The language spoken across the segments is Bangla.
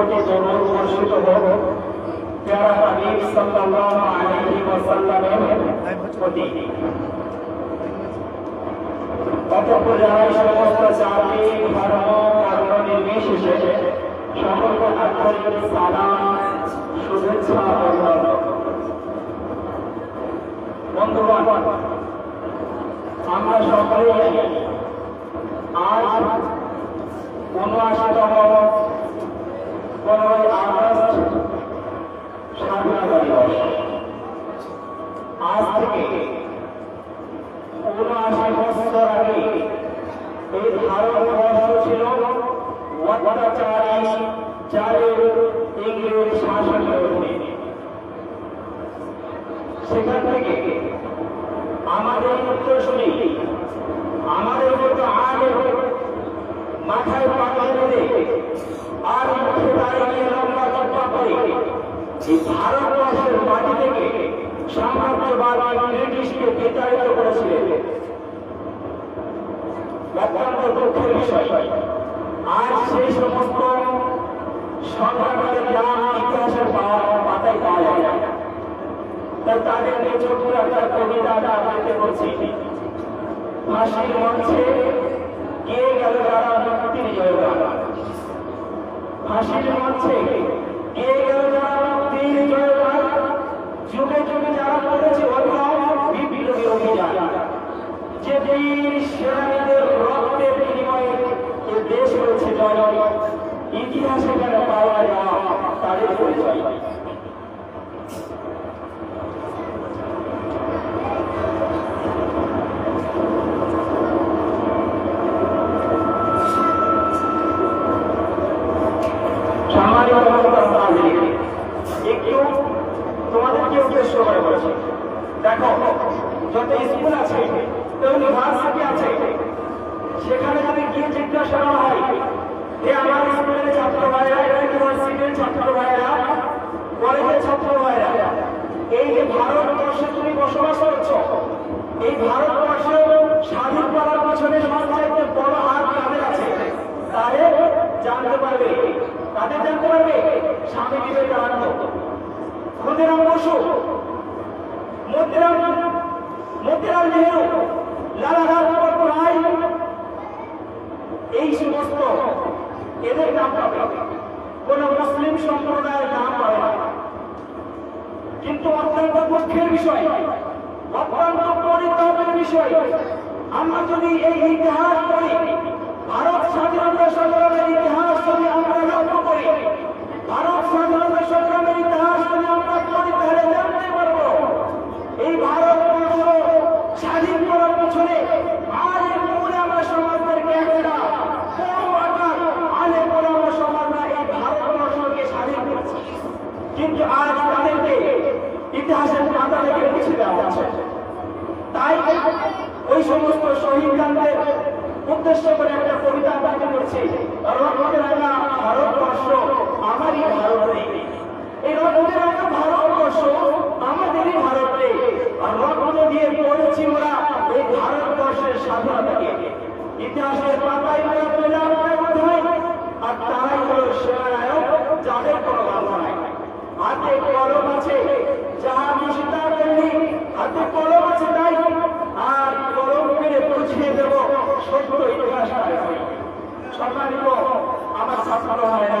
লক্ষ কোটি জরুর বর্ষিত হোক প্যারা হাবিব সাল্লাল্লাহু আলাইহি প্রতি। অতঃপর যারা সমস্ত জাতি, ধর্ম বর্ণ নির্বিশেষে সকলকে আন্তরিক সালাম শুভেচ্ছা বন্ধুগণ, আমরা সকলে আজ উনআশিতম পনেরোই আগস্ট, স্বাধীনতা দিবস। আজ থেকে উনআশি বছর আগে এই ভারতবর্ষ ছিল অত্যাচারী চারের ইংরেজ শাসনের সেখান থেকে আমাদের উত্তরসূরি, আমাদের মতো আগে মাথায় পাকা বেঁধে আর দুঃখের বিষয় পাতায় পাওয়া যায় তাদের নিয়ে ছোট্ট একটা কবিতা আপনাকে বলছি ফাঁসির মঞ্চে গিয়ে গেল যারা মুক্তির জয়গান ফাঁসির মঞ্চে গিয়ে গেল যারা মুক্তির জয়গান যুগে যুগে যারা করেছে অভিনব বিপ্লবী অভিযান। যে বীর সেনানীদের রক্তের বিনিময়ে এ দেশ হয়েছে জয় ইতিহাসে কেন পাওয়া যাওয়া তাদের পরিচয় সামাজিক অবস্থা হাজির একটু তোমাদেরকে উদ্দেশ্য করে বলছি দেখো যত স্কুল আছে ইউনিভার্সিটি আছে সেখানে যদি গিয়ে জিজ্ঞাসা করা হয় যে আমার স্কুলের ছাত্র ভাইরা ইউনিভার্সিটির ছাত্র ভাইরা কলেজের ছাত্র ভাইরা এই যে ভারতবর্ষে তুমি বসবাস করছ এই ভারতবর্ষে স্বাধীন করার পিছনে সবচাইতে বড় হাত কাদের আছে তারে জানতে পারবে তাদের জানতে পারবে স্বামী বিবেকানন্দ ক্ষুদিরাম বসু মতিরাম মতিলাল নেহরু লালা লাজপত রায়, এই সমস্ত এদের নাম পাবে। কোন মুসলিম সম্প্রদায়ের নাম পাবে না। কিন্তু অত্যন্ত দুঃখের বিষয়, অত্যন্ত পরিতাপের বিষয়, আমরা যদি এই ইতিহাস করি ভারত স্বাধীনতা সংগ্রামের ইতিহাস যদি আমরা লক্ষ্য করি, ভারত স্বাধীনতা সংগ্রামের ইতিহাস তাহলে জানতে পারব এই ভারতবর্ষ স্বাধীন করার পিছনে আমরা সমাজদেরকে একটা কিন্তু আজ তাদেরকে ইতিহাসের পাতা থেকে মুছে দেওয়া তাই ওই সমস্ত শহীদদের উদ্দেশ্য করে একটা কবিতা আপনাকে বলছি রক্তের রাঙা ভারতবর্ষ আমারই ভারতে এই রক্তের রাঙা ভারতবর্ষ আমাদেরই ভারতে আর রক্ত দিয়ে পড়েছি ওরা এই ভারতবর্ষের স্বাধীনতাকে ইতিহাসের পাতায় আমরা পেলাম বোধহয় আর তারাই হলো সেনানায়ক যাদের কোনো বাধা নাই হাতে কলম আছে যাহা নিশিতা করলি হাতে কলম আছে তাই আর কলম মেরে বুঝিয়ে দেব সত্য ইতিহাস সম্মানিত আমার ছাত্র হয় না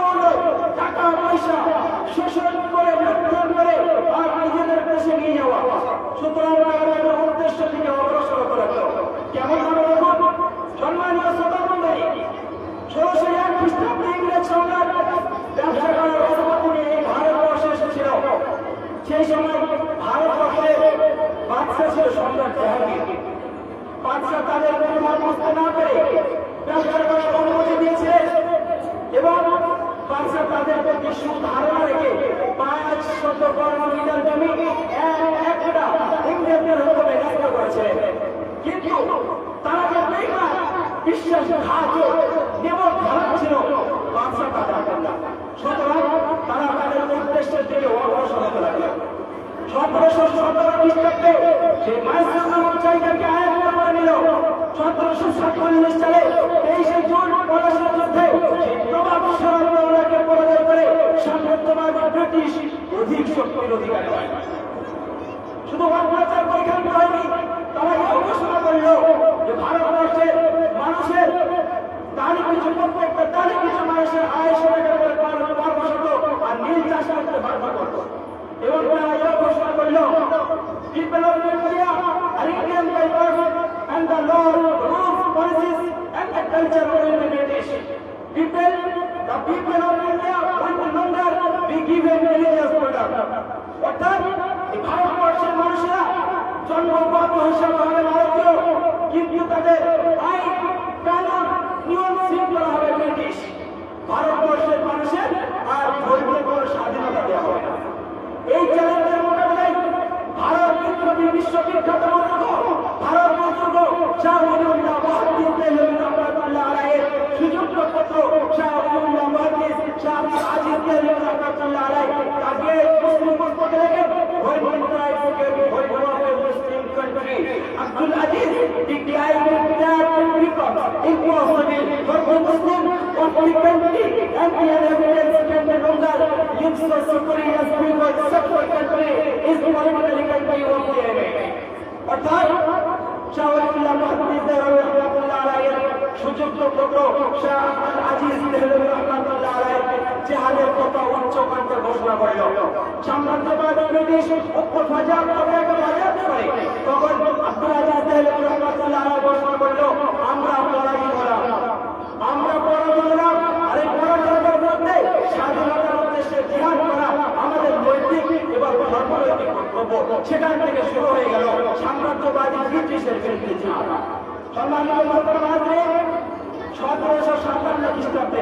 পয়সা শোষণ করে লক্ষণ করে আর নিজেদের দেশে নিয়ে যাওয়া। সুতরাং আমাদের উদ্দেশ্য থেকে অগ্রসর করা কেমন ভাবে দেখুন? সম্মানীয় শ্রোতাবন্ধী ষোলোশো এক খ্রিস্টাব্দে ইংরেজ সম্রাট ব্যবসা করার অনুমতি নিয়ে ভারতবর্ষে এসেছিল। সেই সময় ভারতবর্ষে বাদশা ছিল সম্রাট জাহাঙ্গীর। বাদশা তাদের মনোভাব বুঝতে না পেরে ব্যবসা করার অনুমতি দিয়েছে এবং তাদের প্রতি সুধারণা রেখে জমি একটা ইংরেজদের হুকুমে ন্যস্ত করেছে। কিন্তু তারা যে বেইমান বিশ্বাসঘাত এবং খারাপ ছিল, বাদশাহ তারা তাদের উদ্দেশ্যের দিকে অগ্রসর হতে লাগল। সতেরোশো সতেরো খ্রিস্টাব্দে সেই মাইসুর নামক জায়গাকে আয়ত্ত করে নিল। সতেরোশো সাতচল্লিশ সালে তেইশে জুন পলাশের যুদ্ধে ব্রিটিশ অধিক শক্তির অধিকারী শুধু অত্যাচার পরীক্ষা হয়নি তারা ঘোষণা করল যে ভারতবর্ষের মানুষের তারই কিছু প্রত্যেকটা তারই কিছু মানুষের আয় সরকার করে কর্মশত আর নীল চাষ করতে বাধ্য করত এবং তারা এই ঘোষণা করল of India are Indian by birth and the law, rules, policies and the culture of the British. People, the people of India ভারতবর্ষের মানুষেরা জন্মগত হিসাবে হবে ভারতীয় কিন্তু তাদের মহাদিস রহমাতুল্লাহ আলাইহির সুযোগ্য আব্দুল আজিজ আলাইহি জিহাদের কথা উচ্চ কণ্ঠে ঘোষণা করল। সাম্রাজ্যবাদী ফাজাব তবে একটা বাজার করে। তখন আব্দুল দেহলভী রহমাতুল্লাহ ঘোষণা করল, আমরা পরাজিত হলাম। আমরা পরাজিত হলাম। আর এই পরাজয়ের মধ্যে স্বাধীনতার উদ্দেশ্যে জিহাদ করা আমাদের নৈতিক এবং ধর্মনৈতিক কর্তব্য। সেখান থেকে শুরু হয়ে গেল সাম্রাজ্যবাদী ব্রিটিশের বিরুদ্ধে জিহাদ। সম্মানিত সতেরোশো সাতান্ন খ্রিস্টাব্দে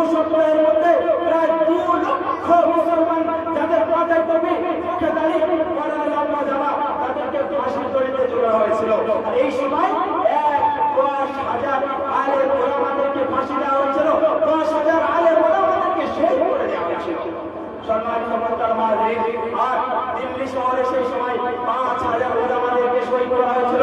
দু সপ্তাহের মধ্যে প্রায় দু লক্ষ মুসলমান যাদের মাথায় টুপি মুখে দাড়ি করে লম্বা জামা তাদেরকে ফাঁসি দড়িতে ঝুলানো হয়েছিল এই সময় এক, দশ হাজার আলে ওলামাদেরকে ফাঁসি দেওয়া হয়েছিল। দশ হাজার সেই সময় পাঁচ হাজার ওলামাদেরকে শহীদ করা হয়েছিল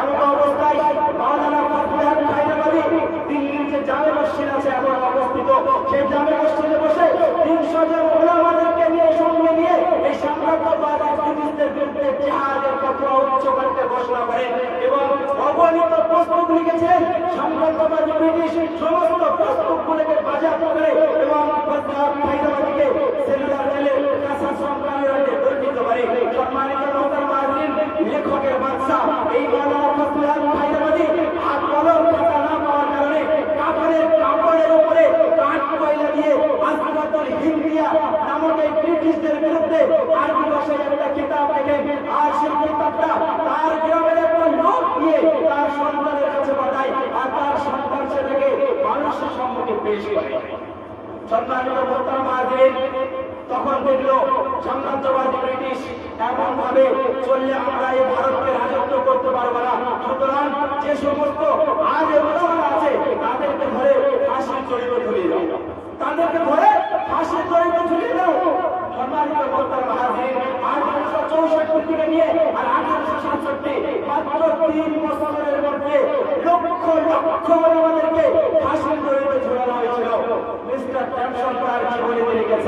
এমন অবস্থায় মাওলানা ফখরুল হায়দ্রাবাদী দিল্লির যে জামে মসজিদ আছে এখন অবস্থিত সেই জামে মসজিদে বসে তিনশো জন ওলামাদেরকে নিয়ে সঙ্গে নিয়ে এই সাম্রাজ্যবাদ ব্রিটিশদের বিরুদ্ধে জিহাদের কথা উচ্চ করতে ঘোষণা করেন এবং অগণিত প্রস্তুত লিখেছেন সাম্রাজ্যবাদী ব্রিটিশ সমস্ত প্রস্তুতগুলোকে বাজার করে এবং হায়দ্রাবাদীকে সেলুলার কাঁচা সংক্রামের দণ্ডিত করে। সম্মানিত মোহতারাম হাজিরিন লেখকের বাদশা এই ব্রিটিশদের বিরুদ্ধে আরবি ভাষায় একটা কিতাব লেখেন আর সেই কিতাবটা তার গ্রামের একটা লোক দিয়ে তার সন্তানের কাছে পাঠায়, আর তার সন্তান সেটাকে মানুষের সম্মুখে পেশ করে। সম্মানিত মোহতারাম হাজিরিন তখন দেখল সাম্রাজ্যবাদী ব্রিটিশ এমন ভাবে চললে আমরা এই ভারতকে রাজত্ব করতে পারব না। সুতরাং যে সমস্ত আজ উদাহরণ আছে তাদেরকে ধরে ফাঁসির জড়িত ঝুলিয়ে দাও তাদেরকে ধরে ফাঁসির জড়িত ঝুলিয়ে দাও সম্মানিত মোহতারাম হাজিরিন আঠারোশো চৌষট্টি থেকে নিয়ে আর আঠারোশো সাতষট্টি মাত্র তিন বছরের মধ্যে লক্ষ লক্ষ আমাদেরকে ফাঁসির জড়িত ঝুলানো হয়েছিল মিস্টার ট্যামসন তার জীবনে তিনি গেছেন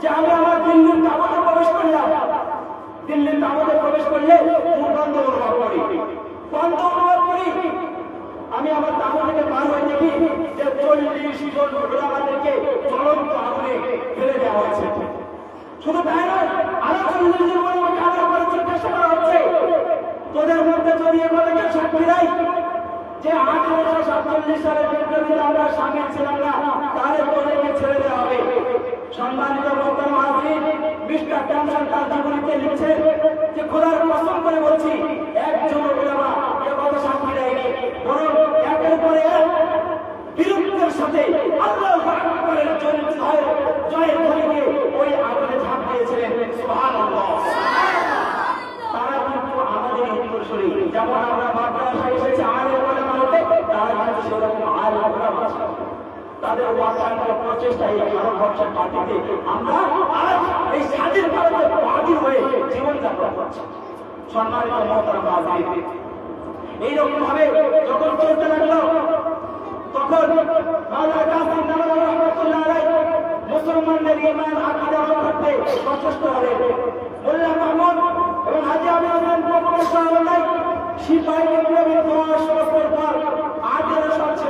যে আমি আমার দিল্লির কাগজে প্রবেশ করলাম। দিল্লির কাগজে প্রবেশ করলে দুর্গন্ধ অনুভব করি গন্ধ অনুভব করি আমি আমার কাগজ থেকে বার হয়ে দেখি যে চল্লিশ জন আমাদেরকে জ্বলন্ত আগুনে ফেলে দেওয়া হয়েছে। শুধু তাই নয়, আরও চল্লিশ জন আমাকে আরও করে জিজ্ঞাসা করা হচ্ছে। তোদের মধ্যে যদি এ কথাকে সাক্ষী দেয় যে আঠারোশো সাতচল্লিশ সালে বিপ্লবীতে আমরা সামিল ছিলাম না, তাহলে তোদেরকে ছেড়ে দেওয়া হবে। সম্মানিত বক্তব্য হাজির মিস্টার ট্যামসন তার জীবনীতে লিখছে যে, খোদার কসম করে বলছি একজন ওলামা এ কথা সাক্ষী দেয়নি। বরং একের পরে এক সাথে আল্লাহ আকবরের জয় জয়ের ধ্বনিকে ওই আগুনে ঝাঁপ দিয়েছিলেন। সুবহানাল্লাহ। তারা কিন্তু আমাদের উত্তরসূরি, যেমন আমরা মাদ্রাসায় এসেছি আলেম ওলামা হতে তারা কিন্তু সেরকম আলেম ওলামা ছিল। তাদের ওয়াকার প্রচেষ্টা এই ভারতবর্ষের মাটিতে আমরা আজ এই স্বাধীন ভারতের বাদী হয়ে জীবনযাপন করছি। সম্মানিত মহতারাম হাজির এইরকম ভাবে যখন চলতে লাগল, তখন মাওলানা কাসিম নানবী রহমাতুল্লাহ আলাইহি মুসলমানদের ঈমান আকীদা করতে সচেষ্ট হলেন। মোল্লা মাহমুদ এবং হাজী আবু হাসান প্রকাশ সাহেব সিপাহী বিপ্লবীর দশ বছর পর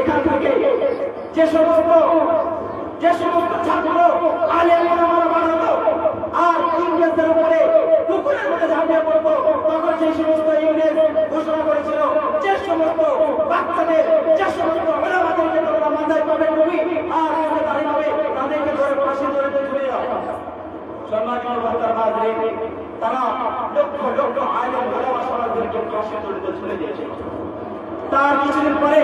এখান থেকে যে সমস্ত যে সমস্ত ছাত্র ওলামারা বানাতো আর ইংরেজদের উপরে সমস্ত ঘোষণা করেছিল যে সমস্ত ধরে তারা লক্ষ লক্ষ আলেম ওলামা সমাজদেরকে ফাঁসি ধরে তুলে দিয়েছে। তার কিছুদিন পরে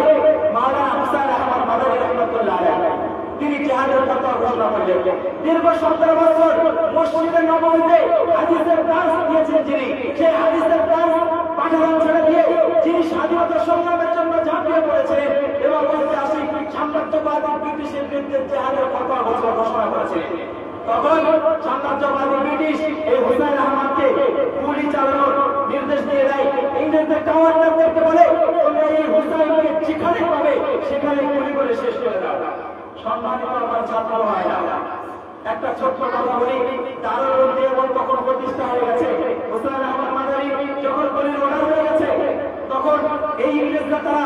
তিনি কথা দীর্ঘ সতেরো বছর নবমীতে হাদিসের দাস দিয়েছেন যিনি। সেই হাদিসের দাস ছেড়ে দিয়ে যিনি স্বাধীনতা সংগ্রামের জন্য ঝাঁপিয়ে পড়েছিলেন এবং ঐতিহাসিক সাম্রাজ্যবাদী ব্রিটিশের বিরুদ্ধে জিহাদের কথা ঘোষণা করেছিলেন। তখন সাম্রাজ্যবাদী ব্রিটিশ এই হুসাইন আহমদকে গুলি চালানোর নির্দেশ দিয়ে দেয়। ইংরেজদের কামান্ডারদেরকে বলে তোমরা এই হুসাইনকে যেখানে পাবে, সেখানে গুলি করে শেষ করে দাও সম্মানিত আমার ছাত্র হয় না। একটা ছোট্ট কথা বলি দারুল দেওবন্দ তখন প্রতিষ্ঠা হয়ে গেছে? হুসাইন আহমদ মাদারি যখন গলির অর্ডার হয়ে গেছে, তখন এই ইংরেজরা তারা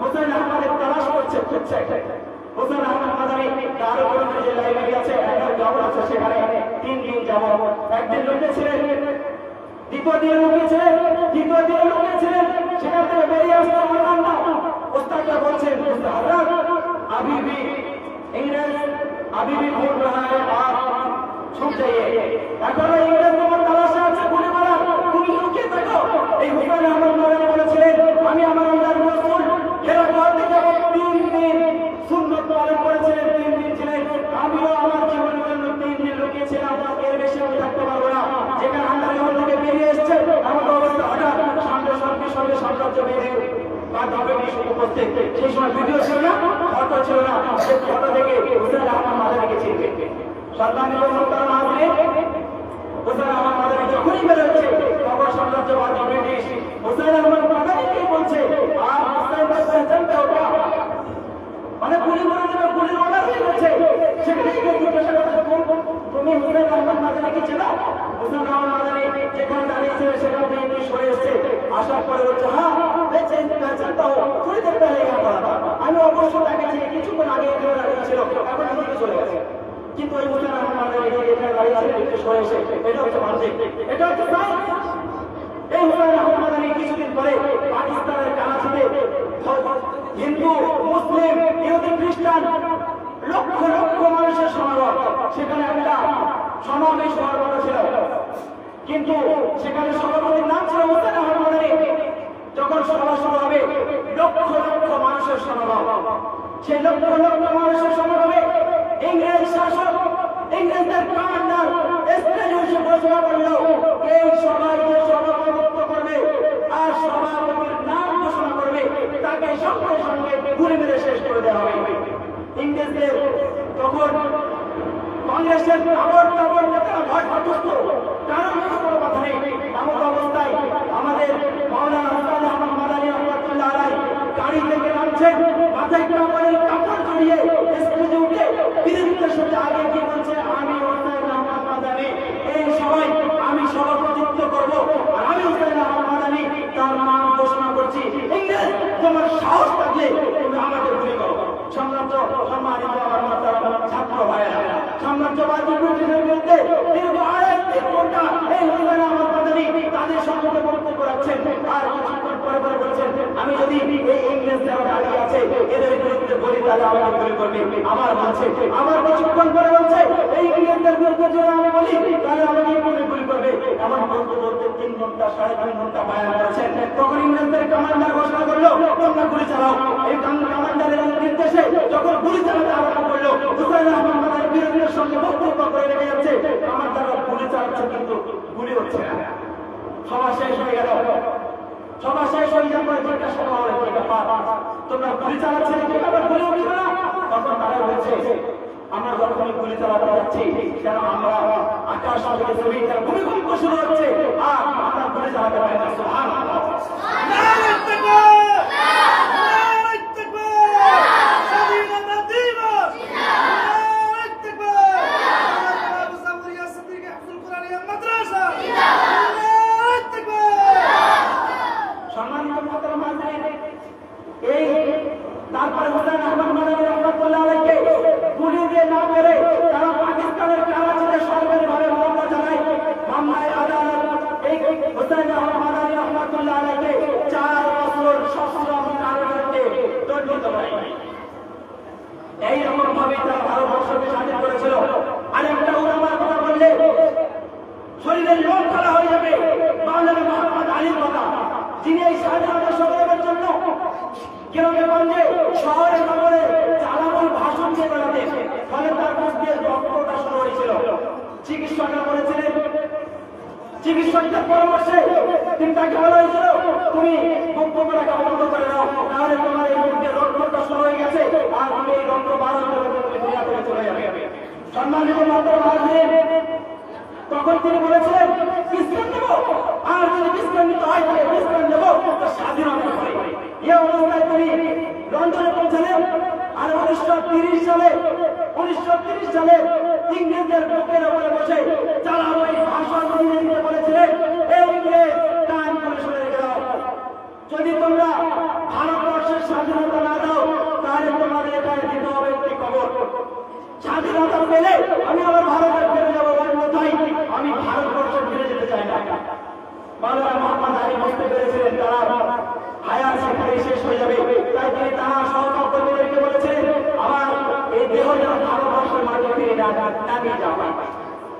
হুসাইন আহমদের তালাশ করছে খুঁজছে হোসেন আহমদ তার উপরে যে লাইব্রেরি আছে একটা গ্রাউন্ড আছে সেখানে, তিন দিন যাব একদিন লুকিয়েছিলেন দ্বিতীয় দিনে লুকিয়েছিলেন তৃতীয় দিনে লুকিয়েছিলেন সেখান থেকে বেরিয়ে আসতে পারলাম না ওস্তাদরা বলছেন হজরত अभी भी इंग्रेज अभी भी घूम रहा है आप छुप जाइए এখনো ইংরেজ তোমার সেই সময় ভিডিও ছিল না ফটো ছিল না সে ফটো থেকে হুসেন আহমদ মাদারিকে চিনবে সম্মানিত মোহতারাম হাজিরিন হুসেন আহমদ মাদারি যখনই বেরোচ্ছে তখন সাম্রাজ্যবাদী ব্রিটিশ হুসেন মাদারিকে বলছে আর মানে গুলি করে দেবে গুলির অর্ডার হয়ে গেছে সেখানে কেউ জিজ্ঞাসা "কোন- তুমি হুসেন আহমদ মাদানিকে চেনো হুসেন আহমদ মাদানি যেখানে দাঁড়িয়েছে সেখান থেকে সরে এসছে আসার পরে বলছে হ্যাঁ বেঁচে জানতে কিছুদিন পরে পাকিস্তানের কারাচিতে হিন্দু, মুসলিম, ইহুদি, খ্রিস্টান লক্ষ লক্ষ মানুষের সমাগম। সেখানে একটা সমাবেশ হওয়ার কথা ছিল। কিন্তু সেখানে সভাপতির নাম ছিল হোসেন আহমদ মাদানী। যখন সভা হবে, লক্ষ লক্ষ মানুষের সমাগম। সেই লক্ষ লক্ষ মানুষের সমাগমে ইংরেজ শাসক, ইংরেজদের কমান্ডার স্টেজে এসে ঘোষণা করল, এই সবাইকে সভাপতিত্ব করবে আর সভাপতির নাম ঘোষণা করবে, তাকে সঙ্গে সঙ্গে গুলি মেরে শেষ করে দেওয়া হবে। ইংরেজদের তখন কংগ্রেসের খবর খবর নেতারা ভয় অসুস্থ কারণ কোনো কথা নেই এমন অবস্থায় আমাদের মাওলানা হাসান আহমদ মাদানী রহমতুল্লাহ আলাই গাড়ি থেকে নামছেন মাথায় কাপড়ের কাপড় জড়িয়ে স্টেজে উঠে বিরোধীদের সাথে আগে গিয়ে বলছে আমি হোসেন আহমদ মাদানী এই সবাই আমি সভাপতিত্ব করব আর আমি হোসেন আহমদ মাদানী তার নাম ঘোষণা করছি ইংরেজ তোমার সাহস থাকলে তুমি আমাকে গুলি করো সম্রাট সম্মানিত আমার মাতারা ছাত্র ভাইয়েরা সাম্রাজ্যবাদী ব্রিটিশের বিরুদ্ধে দীর্ঘ আড়াই তিন ঘণ্টা এই হরিয়ানা আমার মাদানী তাদের সম্মুখে বক্তব্য রাখছেন আর কিছুক্ষণ পরে পরে বলছেন আমি যদি এই ইংরেজ যারা দাঁড়িয়ে আছে এদের বলি তাহলে আমার গুলি করবে আমার বলছে আমার কিছুক্ষণ পরে বলছে? এই ইংরেজদের বিরুদ্ধে যদি আমি বলি, তাহলে আমাকে গুলি গুলি করবে। এমন বলতে বলতে তিন ঘণ্টা, সাড়ে তিন ঘণ্টা বায়ান করেছেন তখন ইংরেজদের কমান্ডার ঘোষণা করল, তোমরা গুলি চালাও এই কমান্ডারের নির্দেশে যখন গুলি চালাতে আরম্ভ করল হুসাইন আহমদ মাদার বিরোধীদের সঙ্গে বক্তব্য করে রেখে যাচ্ছে আমার দ্বারা গুলি চালাচ্ছে কিন্তু গুলি হচ্ছে না সভা শেষ হয়ে গেল সভা শেষ হয়ে যাওয়ার পরে জিজ্ঞাসা করা হলো কি ব্যাপার তোমরা গুলি চালাচ্ছে কি ব্যাপার গুলি উঠবে না তখন তারা বলছে আমরা যখনই গুলি চালাতে যাচ্ছি যেন আমরা আকাশ থেকে জমি যেন ভূমিকম্প শুরু হচ্ছে আর আমরা গুলি চালাতে পারি না সুবহানাল্লাহ নারে তাকবীর! নারে তাকবীর! স্বাধীনতা দিবস! নারে তাকবীর! আবু সাবরিয়া সিদ্দিক হাফিজুল কোরআনিয়া মাদ্রাসা! নারে তাকবীর! সম্মানিত মোহতারাম হাজিরিন, এই তারপরে হোসেন আহমদ মাদানী রহমতুল্লাহ আলাইকে গুলি দিয়ে না মেরে তারা পাকিস্তানের করাচিতে সরকারিভাবে মামলা চালায় মামলায় আদালত এই হোসেন আহমদ মাদানী রহমতুল্লাহ আলাইকে চার বছর সশ্রম কারাগারে দণ্ডিত করে এইরকম ভাবে তারা ভারতবর্ষকে স্বাধীন করেছিল। আরেকটা উলামার কথা বললে শরীরের লোক খারাপ হয়ে যাবে। মাওলানা মোহাম্মদ আলীর কথা। যিনি এই স্বাধীনতা সংগ্রামের জন্য গ্রামে গঞ্জে শহরে নগরে চালামুল ভাষণ দিয়ে বেড়াতেন, ফলে তার মুখ দিয়ে রক্তটা শুরু হয়েছিল। চিকিৎসকরা বলেছিলেন, চিকিৎসকদের পরামর্শে তিনি তাকে বলা হয়েছিল তুমি বক্তব্য রাখা বন্ধ করে দাও তাহলে তোমার এই মুখে রক্তটা শুরু হয়ে গেছে। আর আমি এই বারণ করে দুনিয়া চলে যাবে। সম্মানিত মাত্র তখন তিনি বলেছিলেন বিশ্রাম দেব। আর যদি বিশ্রাম নিতে হয়, তাহলে বিশ্রাম দেব। স্বাধীনতা করে এ অবস্থায় তিনি লন্ডনে পৌঁছালেন। আর উনিশশো তিরিশ সালে, উনিশশো তিরিশ সালে ইংরেজদের বুকের উপরে বসে চালাবো এই ভাষণ বলেছিলেন এই ইংরেজ কান করে শুনে রেখে দাও যদি তোমরা ভারতবর্ষের স্বাধীনতা না দাও, তাহলে তোমাদের এখানে দিতে হবে একটি খবর। স্বাধীনতা পেলে আমি আবার ভারতে ফিরে যাব অন্যথায় আমি ভারতবর্ষে ফিরে যেতে চাই না। মাওলানা মোহাম্মদ আলী বুঝতে পেরেছিলেন তারা হায়ার সেখানে শেষ হয়ে যাবে। তাই তিনি তারা সহকর্মীদেরকে বলেছিলেন, আমার এই দেহ যেন ভারতবর্ষের মাঝে ফিরে না যাওয়া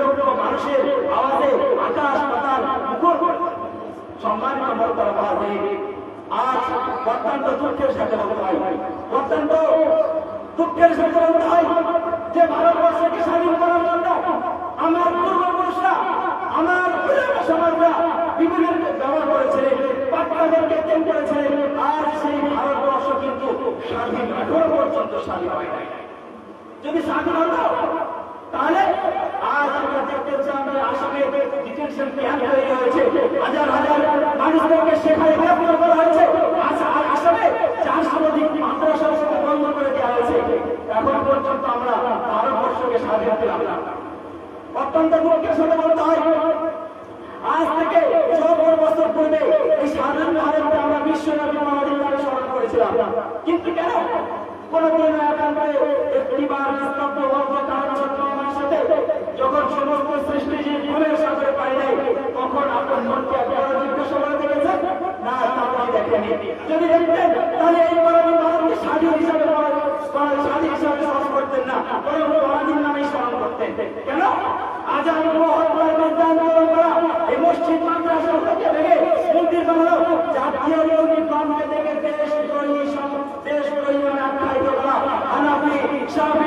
লক্ষ মানুষের আওয়াজে আকাশ, পাতাল মুখর সম্মানিত মর্তবা আজ অত্যন্ত দুঃখের সাথে বলতে হয়। অত্যন্ত দুঃখের সাথে বলতে হয় যে ভারতবর্ষকে স্বাধীন করার জন্য আমার পূর্বপুরুষরা, আমার স্বাধীন হয় নাই। যদি স্বাধীন হতো তাহলে আজ আমরা দেখতে চাই যে আসামে ডিটেনশন ক্যাম্প তৈরি হয়েছে হাজার হাজার মানুষদেরকে সেখানে গ্রেফতার করা হয়েছে। আস- আর আসামে চারশো অধিক বন্ধ করে দেওয়া হয়েছে। এখন পর্যন্ত আমরা ভারতবর্ষকে স্বাধীন পেলাম অত্যন্ত দুঃখের সাথে বলতে হয়, আজ থেকে চৌপর বছর পূর্বে এই স্বাধীন ভারতকে আমরা বিশ্বব্যাপী মানবাধিকার স্মরণ করেছিলাম। কিন্তু কেন? কোনদিন একান্তে একটিবার নিস্তব্ধ বদ্ধ কারণ সত্য আমার যদি দেখতেন তাহলে এই পরাধীন ভারতকে স্বাধীন হিসাবে স্বাধীন হিসাবে স্মরণ করতেন না বরং মহাদিন নামেই স্মরণ করতেন। কেন? আজান বিরুদ্ধে আন্দোলন করা, এই মসজিদ মাদ্রাসাগুলোকে ভেঙে মন্দির বানানো, জাতীয় ইউনিফর্মকে দেখে দেশ দ্রোহী দেশ দ্রোহী আখ্যায়িত করা। হানাফি শাফি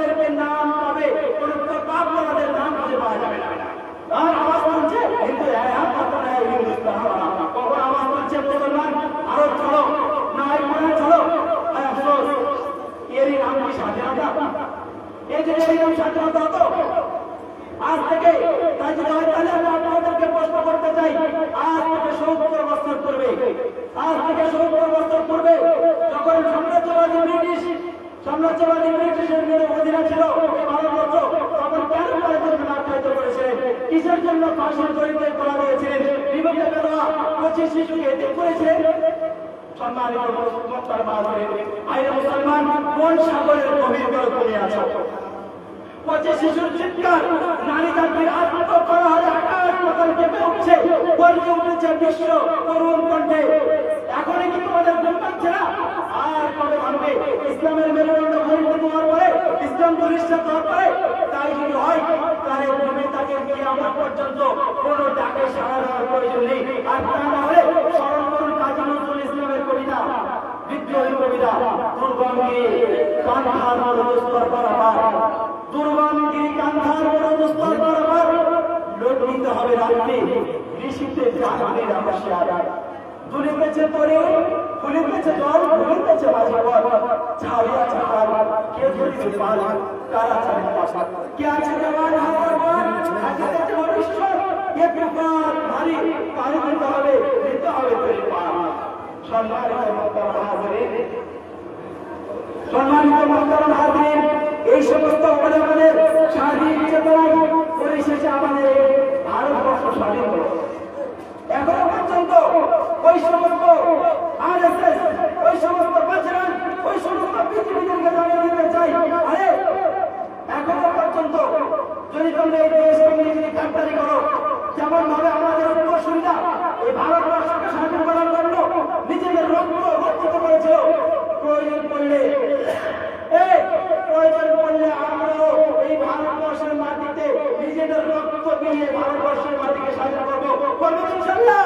এই যে নাম স্বাধীনতা হতো আজ থেকে তাই যদি হয় তাহলে আমি আপনাদেরকে প্রশ্ন করতে চাই, আজ থেকে সত্তর বছর পূর্বে, আজ থেকে সত্তর বছর পূর্বে যখন সাম্রাজ্যবাদী ব্রিটিশ সাম্রাজ্যবাদী ব্রিটিশের মেরে অধীনে ছিল ভারতবর্ষ, তখন কেন তাদেরকে আখ্যায়িত করেছিলেন কিসের জন্য ফাঁসির দড়িতে করা হয়েছিলেন বেরোয়া পঁচিশ শিশুকে করেছিলেন সম্মানিত মুক্তার বাহাদুরের মুসলমান কোন সাগরের গভীর করে আছে। পচে শিশুর চিৎকার, নারী জাতির আত্মকরা আকাশ উঠছে। গর্জে উঠেছে বিশ্ব কণ্ঠে। এখনই কি তোমাদের ঘুম পাচ্ছে না? আর কবে ইসলামের মেরুদণ্ড হওয়ার পরে, ইসলাম প্রতিষ্ঠা হওয়ার পরে, তাই যদি হয়, তাহলে ঘুমে তাকে আমরা পর্যন্ত কোনো ডাকে সাড়া দেওয়ার প্রয়োজন নেই। আর তা না হলে স্মরণ করুন কাজী নজরুল ইসলামের কবিতা বিদ্রোহী কবিতা দুর্গঙ্গে কান্ধার মরদস্তর বরাবর দুর্গঙ্গে কান্ধার মরদস্তর বরাবর লগ্নিত হবে রাত্রি ঋষিতে জাগবে রামশিয়ার দুলিতেছে তরে ফুলিতেছে জল ঘুরিতেছে মাঝে পথ ছাড়িয়া ছাড়াল কে ধরিছে পাল কারা ছাড়ে পাশা কে আছে পর ভবিষ্যৎ হবে তৈরি পা সম্মানিত মোহতারাম হাজিরিন সম্মানিত মোহতারাম হাজিরিন এই সমস্ত আমাদের স্বাধীন চেতনায় পরিশেষে আমাদের ভারতবর্ষ স্বাধীন হলো পর্যন্ত ওই সমস্ত আরএসএস ওই সমস্ত বাজরান ওই সমস্ত পৃথিবীদেরকে জানিয়ে দিতে চাই। আরে পর্যন্ত যদি তোমরা এই দেশকে নিয়ে যদি যেমন ভাবে আমাদের উত্তরসূরিরা এই ভারতবর্ষকে স্বাধীন করার জন্য নিজেদের রক্ত রক্ষিত করেছিল প্রয়োজন পড়লে প্রয়োজন পড়লে আমরাও এই ভারতবর্ষের মাটিতে নিজেদের রক্ত দিয়ে ভারতবর্ষের মাটিকে সাজা করব করব ইনশাল্লাহ।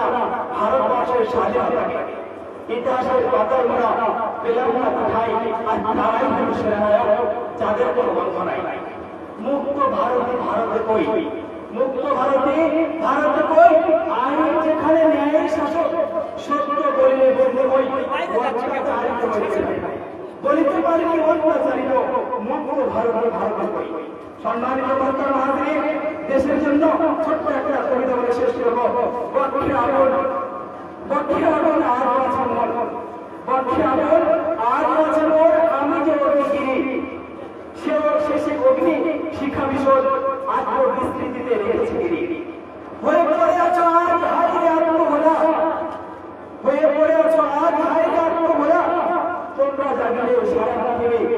পড়েছে মোরা ভারতবর্ষের স্বাধীনতাকে ইতিহাসের পাতায় মোরা পেলাম না কোথায় আর তারাই হল যাদের কোনো গন্ধ নাই। মুক্ত ভারতে ভারতে কই? মুক্ত ভারতে ভারতে কই? আইন যেখানে ন্যায়ের শাসক, সত্য বলিলে বলতে কই? বলিতে পারি অত্যাচারিত, মুক্ত ভারতে ভারতে কই? সম্মানিত বক্তার মহাদিনী দেশের জন্য ছোট্ট একটা কবিতা বলে শেষ করব। বক্ষে আগুন বক্ষে আগুন আর আছে মন। বক্ষে আগুন আর আছে মোর আমি যে অগ্নিগিরি সে শেষে অগ্নি শিক্ষা বিষয় আত্মবিস্তৃতিতে রেখেছে গিরি হয়ে পড়ে আছো আজ হারিয়ে আত্মভোলা। হয়ে পড়ে আছো আজ হারিয়ে আত্মভোলা। তোমরা জাগিলে সারা পৃথিবী।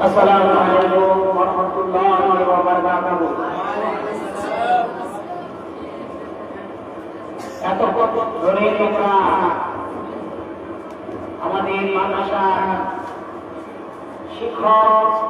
আসসালামু আলাইকুম ওয়া রাহমাতুল্লাহি শিক্ষক